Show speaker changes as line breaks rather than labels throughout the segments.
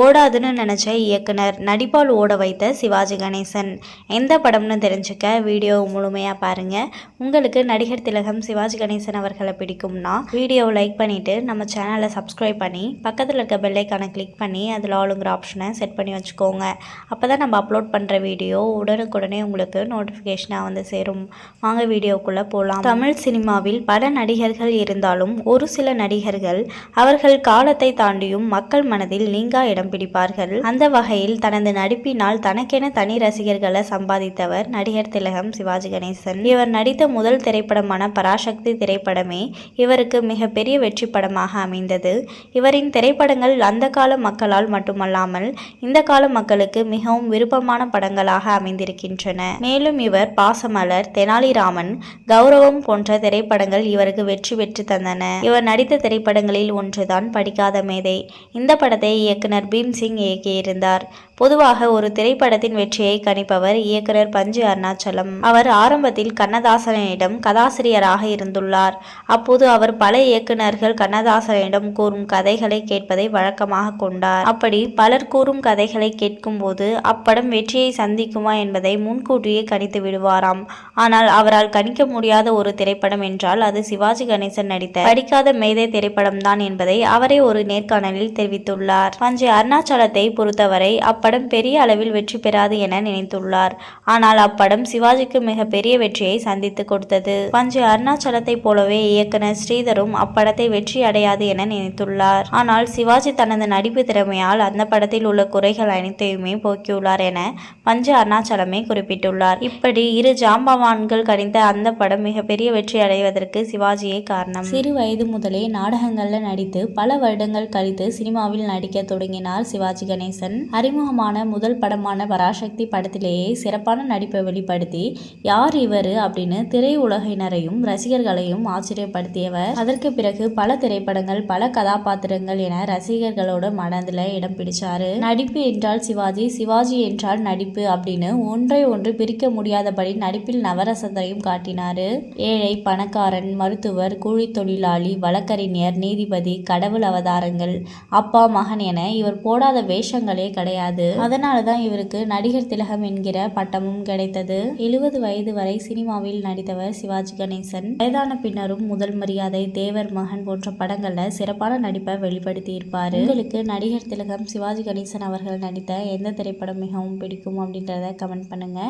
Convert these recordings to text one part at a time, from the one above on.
ஓடாதுன்னு நினச்ச இயக்குனர் நடிப்பால் ஓட வைத்த சிவாஜி கணேசன். எந்த படம்னு தெரிஞ்சுக்க வீடியோ முழுமையாக பாருங்கள் உங்களுக்கு நடிகர் திலகம் சிவாஜி கணேசன் அவர்களை பிடிக்கும்னா வீடியோவை லைக் பண்ணிவிட்டு நம்ம சேனலை சப்ஸ்கிரைப் பண்ணி பக்கத்தில் இருக்க பெல்லைக்கான கிளிக் பண்ணி அதில் ஆளுங்கிற ஆப்ஷனை செட் பண்ணி வச்சுக்கோங்க. அப்போ தான் நம்ம அப்லோட் பண்ணுற வீடியோ உடனுக்குடனே உங்களுக்கு நோட்டிஃபிகேஷனாக வந்து சேரும். வாங்க வீடியோக்குள்ளே போகலாம் தமிழ் சினிமாவில் பல நடிகர்கள் இருந்தாலும் ஒரு சில நடிகர்கள் அவர்கள் காலத்தை தாண்டியும் மக்கள் மனதில் நீங்கா இடம் பிடிப்பார்கள். அந்த வகையில் தனது நடிப்பினால் தனக்கென தனி ரசிகர்களை சம்பாதித்தவர் நடிகர் திலகம் சிவாஜி கணேசன். இவர் நடித்த முதல் திரைப்படமான பராசக்தி திரைப்படமே இவருக்கு மிகப்பெரிய வெற்றி படமாக அமைந்தது. இவரின் திரைப்படங்கள் அந்த கால மக்களால் மட்டுமல்லாமல் இந்த கால மக்களுக்கு மிகவும் விருப்பமான படங்களாக அமைந்திருக்கின்றன. மேலும் இவர் பாசமலர் தெனாலிராமன் கௌரவம் போன்ற திரைப்படங்கள் இவருக்கு வெற்றி பெற்று தந்தன. இவர் நடித்த திரைப்படங்களில் ஒன்றுதான் படிக்காத மேதை. இந்த படத்தை இயக்குனர் பீம்சிங் இயக்கியிருந்தார் பொதுவாக ஒரு திரைப்படத்தின் வெற்றியை கணிப்பவர் இயக்குனர் பஞ்சு அருணாச்சலம். அவர் ஆரம்பத்தில் கண்ணதாசனிடம் கதாசிரியராக இருந்துள்ளார். அப்போது அவர் பல இயக்குனர்கள் கண்ணதாசனிடம் கூறும் கதைகளை கேட்பதை வழக்கமாக கொண்டார். அப்படி பலர் கூறும் கதைகளை கேட்கும்போது அப்படம் வெற்றியை சந்திக்குமா என்பதை முன்கூட்டியே கணித்து விடுவாராம். ஆனால் அவரால் கணிக்க முடியாத ஒரு திரைப்படம் என்றால் அது சிவாஜி கணேசன் நடித்த படிக்காத மேதை திரைப்படம் தான் என்பதை அவரே ஒரு நேர்காணலில் தெரிவித்துள்ளார். பஞ்சு அருணாச்சலத்தை பொறுத்தவரை அப்படம் பெரிய அளவில் வெற்றி பெறாது என நினைத்துள்ளார். ஆனால் அப்படம் சிவாஜிக்கு மிக பெரிய வெற்றியை சந்தித்து கொடுத்தது. பஞ்சு அருணாச்சலத்தை போலவே இயக்குனர் ஸ்ரீதரும் அப்படத்தை வெற்றி அடையாது என நினைத்துள்ளார். ஆனால் சிவாஜி தனது நடிப்பு திறமையால் அந்த படத்தில் உள்ள குறைகள் அனைத்தையுமே போக்கியுள்ளார் என பஞ்சு அருணாச்சலமே குறிப்பிட்டுள்ளார். இப்படி இரு ஜாம்பவான்கள் கணித்த அந்த படம் மிகப்பெரிய வெற்றி அடைவதற்கு சிவாஜியே காரணம். சிறு வயது முதலே நாடகங்கள்ல நடித்து பல வருடங்கள் கழித்து சினிமாவில் நடிக்க தொடங்கினார் சிவாஜி கணேசன். அறிமுகம் அறிமுகமான முதல் படமான பராசக்தி படத்திலேயே சிறப்பான நடிப்பை வெளிப்படுத்தி யார் இவர்? அப்படின்னு திரையுலகினரையும் ரசிகர்களையும் ஆச்சரியப்படுத்தியவர். அதற்கு பிறகு பல திரைப்படங்கள் பல கதாபாத்திரங்கள் என ரசிகர்களோட மனதில் இடம் பிடிச்சாரு. நடிப்பு என்றால் சிவாஜி சிவாஜி என்றால் நடிப்பு அப்படின்னு ஒன்றை ஒன்று பிரிக்க முடியாதபடி நடிப்பில் நவரசத்தையும் காட்டினாரு. ஏழை பணக்காரன் மருத்துவர் கூலி தொழிலாளி வழக்கறிஞர் நீதிபதி கடவுள் அவதாரங்கள் அப்பா மகன் என இவர் போடாத வேஷங்களே கிடையாது. அதனால தான் இவருக்கு நடிகர் திலகம் என்கிற பட்டமும் கிடைத்தது. எழுபது வயது வரை சினிமாவில் நடித்தவர் சிவாஜி கணேசன். வயதான பின்னரும் முதல் மரியாதை தேவர் மகன் போன்ற படங்கள்ல சிறப்பான நடிப்பை வெளிப்படுத்தி இருப்பாரு உங்களுக்கு நடிகர் திலகம் சிவாஜி கணேசன் அவர்கள் நடித்த எந்த திரைப்படம் மிகவும் பிடிக்கும் அப்படின்றத கமெண்ட் பண்ணுங்க.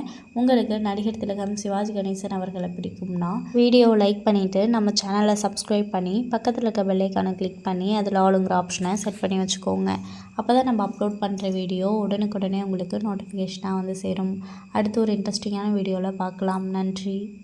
உங்களுக்கு நடிகர் திலகம் சிவாஜி கணேசன் அவர்களை பிடிக்கும்னா வீடியோ லைக் பண்ணிட்டு நம்ம சேனலை சப்ஸ்கிரைப் பண்ணி பக்கத்தில் இருக்க பெல்லைக்கான கிளிக் பண்ணி அதில் ஆளுங்கிற ஆப்ஷனை செட் பண்ணி வச்சுக்கோங்க. அப்போ தான் நம்ம அப்லோட் பண்ணுற வீடியோ உடனுக்குடனே உங்களுக்கு நோட்டிஃபிகேஷனாக வந்து சேரும். அடுத்து ஒரு இன்ட்ரெஸ்டிங்கான வீடியோவில் பார்க்கலாம். நன்றி.